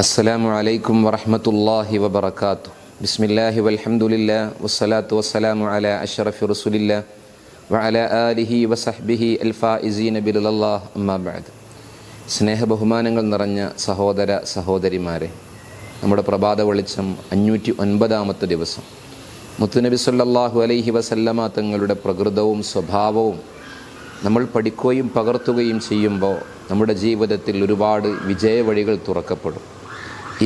അസ്സലാമു അലൈക്കും വറഹമത്തല്ലാഹി വബർക്കാത്തു ബിസ്മില്ലാഹി വൽഹമുല്ല വസ്സലാത്തു വസ്സലാമു അല അഷറഫി റസുലില്ല വഅല ആലിഹി വസഹ്ബിഹി അൽഫാഇസീൻ ബിലാഹ് അമ്മാബാദ് സ്നേഹ ബഹുമാനങ്ങൾ നിറഞ്ഞ സഹോദര സഹോദരിമാരെ നമ്മുടെ പ്രഭാത വെളിച്ചം അഞ്ഞൂറ്റി ഒൻപതാമത്തെ ദിവസം. മുത്തുനബി സല്ലാഹു അലൈഹി വസല്ലമ തങ്ങളുടെ പ്രകൃതവും സ്വഭാവവും നമ്മൾ പഠിക്കുകയും പകർത്തുകയും ചെയ്യുമ്പോൾ നമ്മുടെ ജീവിതത്തിൽ ഒരുപാട് വിജയവഴികൾ തുറക്കപ്പെടും.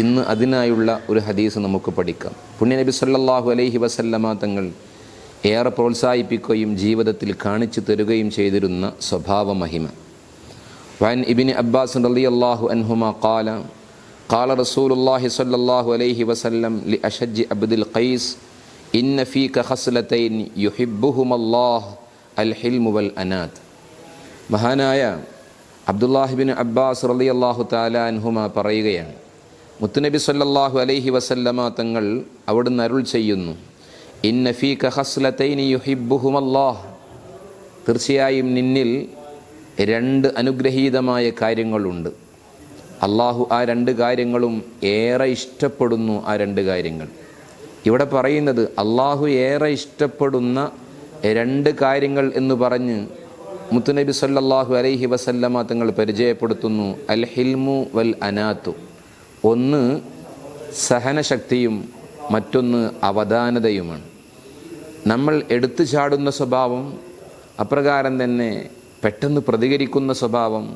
ഇന്ന് അതിനായുള്ള ഒരു ഹദീസ് നമുക്ക് പഠിക്കാം. പുണ്യനബി സല്ലാഹു അലൈഹി വസല്ലമ തങ്ങൾ ഏറെ പ്രോത്സാഹിപ്പിക്കുകയും ജീവിതത്തിൽ കാണിച്ചു തരുകയും ചെയ്തിരുന്ന സ്വഭാവ മഹിമ. വൻ ഇബിന് അബ്ബാസ് അലി അള്ളാഹു അൻഹുമ കാല കാല റസൂലുല്ലാഹി സല്ലാഹു അലൈഹി വസല്ലം ലി അഷജ് അബ്ദുൽ ഖൈസ് ഇന്ന ഫീക കഹസ്ലത്തൈൻ യുഹിബുഹുമല്ലാഹ് അൽ ഹിൽമു വൽ അനാദ് മഹാനായ അബ്ദുല്ലാഹിബിൻ അബ്ബാസ് റലി അള്ളാഹു താല അൻഹുമ പറയുകയാണ് മുത്തുനബി സല്ലാഹു അലൈഹി വസല്ലമ തങ്ങൾ അവിടുന്ന് അരുൾ ചെയ്യുന്നു. തീർച്ചയായും നിന്നിൽ രണ്ട് അനുഗ്രഹീതമായ കാര്യങ്ങളുണ്ട്. അള്ളാഹു ആ രണ്ട് കാര്യങ്ങളും ഏറെ ഇഷ്ടപ്പെടുന്നു ആ രണ്ട് കാര്യങ്ങൾ. ഇവിടെ പറയുന്നത് അള്ളാഹു ഏറെ ഇഷ്ടപ്പെടുന്ന രണ്ട് കാര്യങ്ങൾ എന്ന് പറഞ്ഞ് മുത്തുനബി സല്ലാഹു അലൈഹി വസല്ലമ തങ്ങൾ പരിചയപ്പെടുത്തുന്നു. അൽ ഹിൽമു വൽ അനാത്തു. ഒന്ന് സഹനശക്തിയും മറ്റൊന്ന് അവധാനതയുമാണ് നമ്മൾ എടുത്തു ചാടുന്ന സ്വഭാവം അപ്രകാരം തന്നെ പെട്ടെന്ന് പ്രതികരിക്കുന്ന സ്വഭാവം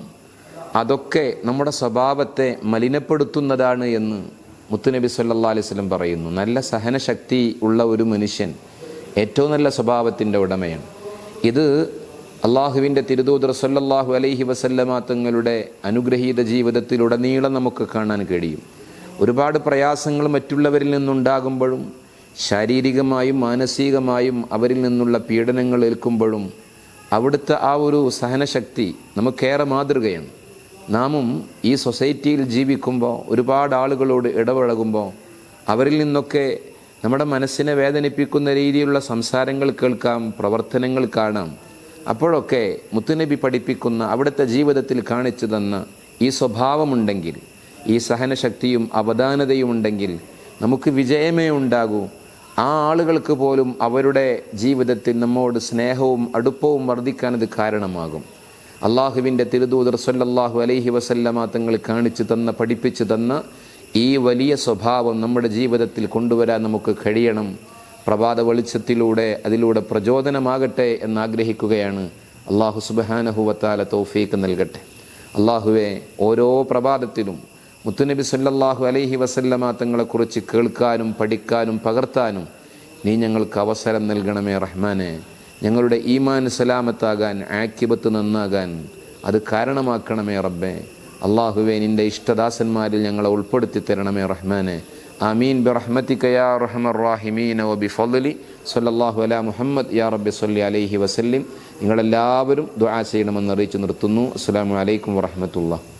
അതൊക്കെ നമ്മുടെ സ്വഭാവത്തെ മലിനപ്പെടുത്തുന്നതാണ് എന്ന് മുത്തുനബി സല്ലാ അലൈഹി സ്വലം പറയുന്നു. നല്ല സഹനശക്തി ഉള്ള ഒരു മനുഷ്യൻ ഏറ്റവും നല്ല സ്വഭാവത്തിന്റെ ഉടമയാണ്. ഇത് അള്ളാഹുവിന്റെ തിരുദൂതർ സല്ലല്ലാഹു അലൈഹി വസല്ലമ തങ്ങളുടെ അനുഗ്രഹീത ജീവിതത്തിലുടനീളം നമുക്ക് കാണാൻ കഴിയും. ഒരുപാട് പ്രയാസങ്ങൾ മറ്റുള്ളവരിൽ നിന്നുണ്ടാകുമ്പോഴും ശാരീരികമായും മാനസികമായും അവരിൽ നിന്നുള്ള പീഡനങ്ങൾ ഏൽക്കുമ്പോഴും അവിടുത്തെ ആ ഒരു സഹനശക്തി നമുക്കേറെ മാതൃകയാണ്. നാമും ഈ സൊസൈറ്റിയിൽ ജീവിക്കുമ്പോൾ ഒരുപാട് ആളുകളോട് ഇടപഴകുമ്പോൾ അവരിൽ നിന്നൊക്കെ നമ്മുടെ മനസ്സിനെ വേദനിപ്പിക്കുന്ന രീതിയിലുള്ള സംസാരങ്ങൾ കേൾക്കാം പ്രവർത്തനങ്ങൾ കാണാം. അപ്പോഴൊക്കെ മുത്തുനബി പഠിപ്പിക്കുന്ന അവിടുത്തെ ജീവിതത്തിൽ കാണിച്ചു തന്ന ഈ സ്വഭാവമുണ്ടെങ്കിൽ ഈ സഹനശക്തിയും അവധാനതയും ഉണ്ടെങ്കിൽ നമുക്ക് വിജയമേ ഉണ്ടാകൂ. ആ ആളുകൾക്ക് പോലും അവരുടെ ജീവിതത്തിൽ നമ്മോട് സ്നേഹവും അടുപ്പവും വർദ്ധിക്കാൻ അത് കാരണമാകും. അള്ളാഹുവിന്റെ തിരുദൂതർ സല്ലല്ലാഹു അലൈഹി വസല്ലമ തങ്ങൾ കാണിച്ചു തന്ന പഠിപ്പിച്ചു തന്ന ഈ വലിയ സ്വഭാവം നമ്മുടെ ജീവിതത്തിൽ കൊണ്ടുവരാൻ നമുക്ക് കഴിയണം. പ്രഭാത വെളിച്ചത്തിലൂടെ അതിലൂടെ പ്രചോദനമാകട്ടെ എന്നാഗ്രഹിക്കുകയാണ്. അള്ളാഹു സുബഹാനഹുവത്താല തൗഫീക്ക് നൽകട്ടെ. അള്ളാഹുവെ ഓരോ പ്രഭാതത്തിലും മുത്തുനബി സല്ലാഹു അലൈഹി വസല്ലമ തങ്ങളെക്കുറിച്ച് കേൾക്കാനും പഠിക്കാനും പകർത്താനും നീ ഞങ്ങൾക്ക് അവസരം നൽകണമേ റഹ്മാനെ. ഞങ്ങളുടെ ഈമാൻ സലാമത്താകാൻ ആക്കിബത്ത് നന്നാകാൻ അത് കാരണമാക്കണമേ റബ്ബേ. അള്ളാഹുവെ നിന്റെ ഇഷ്ടദാസന്മാരിൽ ഞങ്ങളെ ഉൾപ്പെടുത്തി തരണമേ റഹ്മാനെ. ആമീൻ برحمتك യാ أرحم الراحمين വബി صلى الله അലാ മുഹമ്മദ് യാ റബ്ബി സല്ലി അലൈഹി وسلم നിങ്ങളെല്ലാവരും ദുആ ചെയ്യണമെന്ന് അറിയിച്ചു നിർത്തുന്നു. അസ്സലാമു അലൈക്കും വറഹ്മത്തുള്ളാഹി.